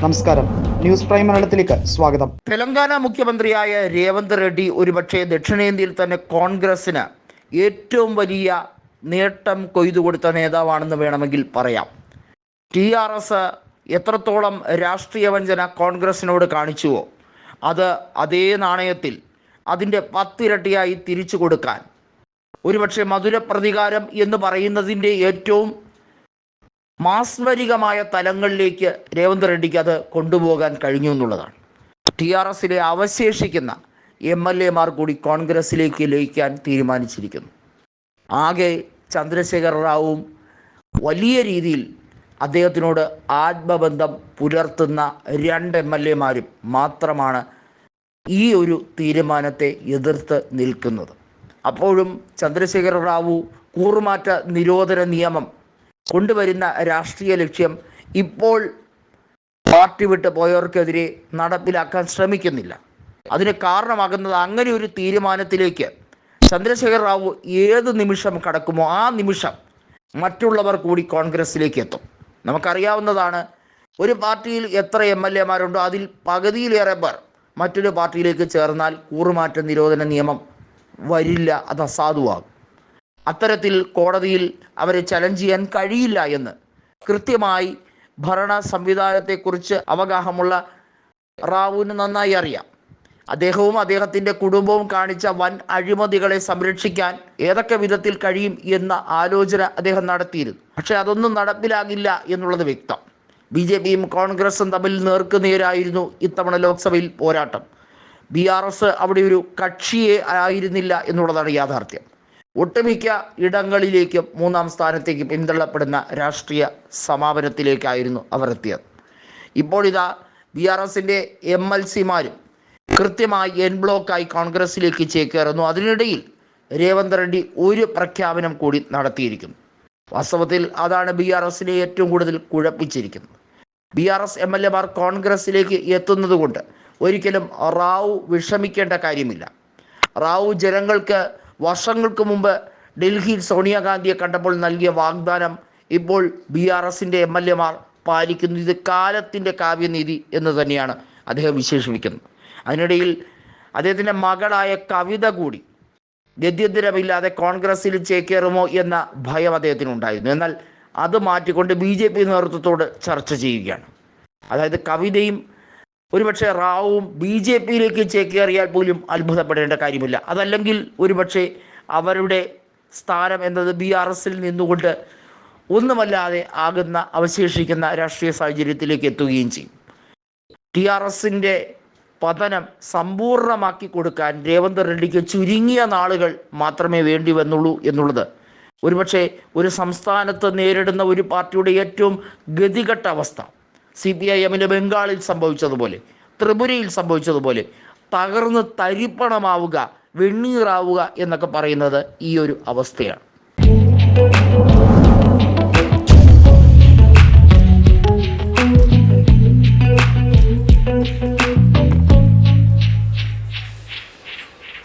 നമസ്കാരം. News prime മലയാളത്തിലേക്ക് സ്വാഗതം. തെലങ്കാന മുഖ്യമന്ത്രിയായ രേവന്ത് റെഡ്ഡി ഒരുപക്ഷെ ദക്ഷിണേന്ത്യയിൽ തന്നെ കോൺഗ്രസിന് ഏറ്റവും വലിയ നേട്ടം കൊയ്തു കൊടുത്ത നേതാവാണെന്ന് വേണമെങ്കിൽ പറയാം. ടി ആർ എസ് എത്രത്തോളം രാഷ്ട്രീയ വഞ്ചന കോൺഗ്രസിനോട് കാണിച്ചുവോ അത് അതേ നാണയത്തിൽ അതിന്റെ പത്തിരട്ടിയായി തിരിച്ചു കൊടുക്കാൻ. ഒരുപക്ഷെ മധുര പ്രതികാരം എന്ന് പറയുന്നതിന്റെ ഏറ്റവും മാസ്മരികമായ തലങ്ങളിലേക്ക് രേവന്ത് റെഡ്ഡിക്ക് അത് കൊണ്ടുപോകാൻ കഴിഞ്ഞു എന്നുള്ളതാണ്. ടി ആർ എസിലെ അവശേഷിക്കുന്ന എം എൽ എമാർ കൂടി കോൺഗ്രസിലേക്ക് ലയിക്കാൻ തീരുമാനിച്ചിരിക്കുന്നു. ആകെ ചന്ദ്രശേഖർ റാവുവും വലിയ രീതിയിൽ അദ്ദേഹത്തിനോട് ആത്മബന്ധം പുലർത്തുന്ന രണ്ട് എം എൽ എമാരും മാത്രമാണ് ഈ ഒരു തീരുമാനത്തെ എതിർത്ത് നിൽക്കുന്നത്. അപ്പോഴും ചന്ദ്രശേഖര റാവു കൂറുമാറ്റ നിരോധന നിയമം കൊണ്ടുവരുന്ന രാഷ്ട്രീയ ലക്ഷ്യം ഇപ്പോൾ പാർട്ടി വിട്ട് പോയവർക്കെതിരെ നടപ്പിലാക്കാൻ ശ്രമിക്കുന്നില്ല. അതിന് കാരണമാകുന്നത് അങ്ങനെ ഒരു തീരുമാനത്തിലേക്ക് ചന്ദ്രശേഖർ റാവു ഏത് നിമിഷം കടക്കുമോ ആ നിമിഷം മറ്റുള്ളവർ കൂടി കോൺഗ്രസിലേക്ക് എത്തും. നമുക്കറിയാവുന്നതാണ് ഒരു പാർട്ടിയിൽ എത്ര എം എൽ എമാരുണ്ടോ അതിൽ പകുതിയിലേറെ പേർ മറ്റൊരു പാർട്ടിയിലേക്ക് ചേർന്നാൽ കൂറുമാറ്റ നിരോധന നിയമം വരില്ല അത് അസാധുവാകും. അത്തരത്തിൽ കോടതിയിൽ അവരെ ചലഞ്ച് ചെയ്യാൻ കഴിയില്ല എന്ന് കൃത്യമായി ഭരണ സംവിധാനത്തെക്കുറിച്ച് അവഗാഹമുള്ള റാവുവിന് നന്നായി അറിയാം. അദ്ദേഹവും അദ്ദേഹത്തിന്റെ കുടുംബവും കാണിച്ച വൻ അഴിമതികളെ സംരക്ഷിക്കാൻ ഏതൊക്കെ വിധത്തിൽ കഴിയും എന്ന ആലോചന അദ്ദേഹം നടത്തിയിരുന്നു. പക്ഷേ അതൊന്നും നടപ്പിലാകില്ല എന്നുള്ളത് വ്യക്തം. ബി ജെ പിയും കോൺഗ്രസും തമ്മിൽ നേർക്കുനേരായിരുന്നു ഇത്തവണ ലോക്സഭയിൽ പോരാട്ടം. ബി ആർ എസ് അവിടെ ഒരു കക്ഷിയെ ആയിരുന്നില്ല എന്നുള്ളതാണ് യാഥാർത്ഥ്യം. ഒട്ടുമിക്ക ഇടങ്ങളിലേക്കും മൂന്നാം സ്ഥാനത്തേക്ക് പിന്തള്ളപ്പെടുന്ന രാഷ്ട്രീയ സമാപനത്തിലേക്കായിരുന്നു അവർ എത്തിയത്. ഇപ്പോഴിതാ ബി ആർ എസിന്റെ എം എൽ സിമാരും കൃത്യമായി എൻ ബ്ലോക്കായി കോൺഗ്രസിലേക്ക് ചേക്കേറുന്നു. അതിനിടയിൽ രേവന്ത് റെഡ്ഡി ഒരു പ്രഖ്യാപനം കൂടി നടത്തിയിരിക്കുന്നു. വാസ്തവത്തിൽ അതാണ് ബി ആർ എസിനെ ഏറ്റവും കൂടുതൽ കുഴപ്പിച്ചിരിക്കുന്നത്. B R S M L എമാർ കോൺഗ്രസിലേക്ക് എത്തുന്നത് കൊണ്ട് ഒരിക്കലും റാവു വിഷമിക്കേണ്ട കാര്യമില്ല. റാവു ജനങ്ങൾക്ക് വർഷങ്ങൾക്ക് മുമ്പ് ഡൽഹിയിൽ സോണിയാഗാന്ധിയെ കണ്ടപ്പോൾ നൽകിയ വാഗ്ദാനം ഇപ്പോൾ ബി ആർ എസിന്റെ എം എൽ എമാർ പാലിക്കുന്നു ഇത് കാലത്തിന്റെ കാവ്യനീതി എന്ന് തന്നെയാണ് അദ്ദേഹം വിശേഷിപ്പിക്കുന്നത്. അതിനിടയിൽ അദ്ദേഹത്തിന്റെ മകളായ കവിത കൂടി ഗദ്യന്തിരമില്ലാതെ കോൺഗ്രസ്സിൽ ചേക്കേറുമോ എന്ന ഭയം അദ്ദേഹത്തിനുണ്ടായിരുന്നു. എന്നാൽ അത് മാറ്റിക്കൊണ്ട് ബി ജെ പി നേതൃത്വത്തോട് ചർച്ച ചെയ്യുകയാണ്. അതായത് കവിതയും ഒരുപക്ഷെ റാവുവും ബി ജെ പിയിലേക്ക് ചേക്കേറിയാൽ പോലും അത്ഭുതപ്പെടേണ്ട കാര്യമില്ല. അതല്ലെങ്കിൽ ഒരുപക്ഷെ അവരുടെ സ്ഥാനം എന്നത് ബി ആർ എസിൽ നിന്നുകൊണ്ട് ഒന്നുമല്ലാതെ ആകുന്ന അവശേഷിക്കുന്ന രാഷ്ട്രീയ സാഹചര്യത്തിലേക്ക് എത്തുകയും ചെയ്യും. ടി ആർ എസിന്റെ പതനം സമ്പൂർണമാക്കി കൊടുക്കാൻ രേവന്ത് റെഡ്ഡിക്ക് ചുരുങ്ങിയ നാളുകൾ മാത്രമേ വേണ്ടി വന്നുള്ളൂ എന്നുള്ളത്. ഒരുപക്ഷെ ഒരു സംസ്ഥാനത്ത് നേരിടുന്ന ഒരു പാർട്ടിയുടെ ഏറ്റവും ഗതികെട്ട അവസ്ഥ. സി പി ഐ ബംഗാളിൽ സംഭവിച്ചതുപോലെ ത്രിപുരയിൽ സംഭവിച്ചതുപോലെ തകർന്ന് തരിപ്പണമാവുക വെണ്ണീറാവുക എന്നൊക്കെ പറയുന്നത് ഈ ഒരു അവസ്ഥയാണ്.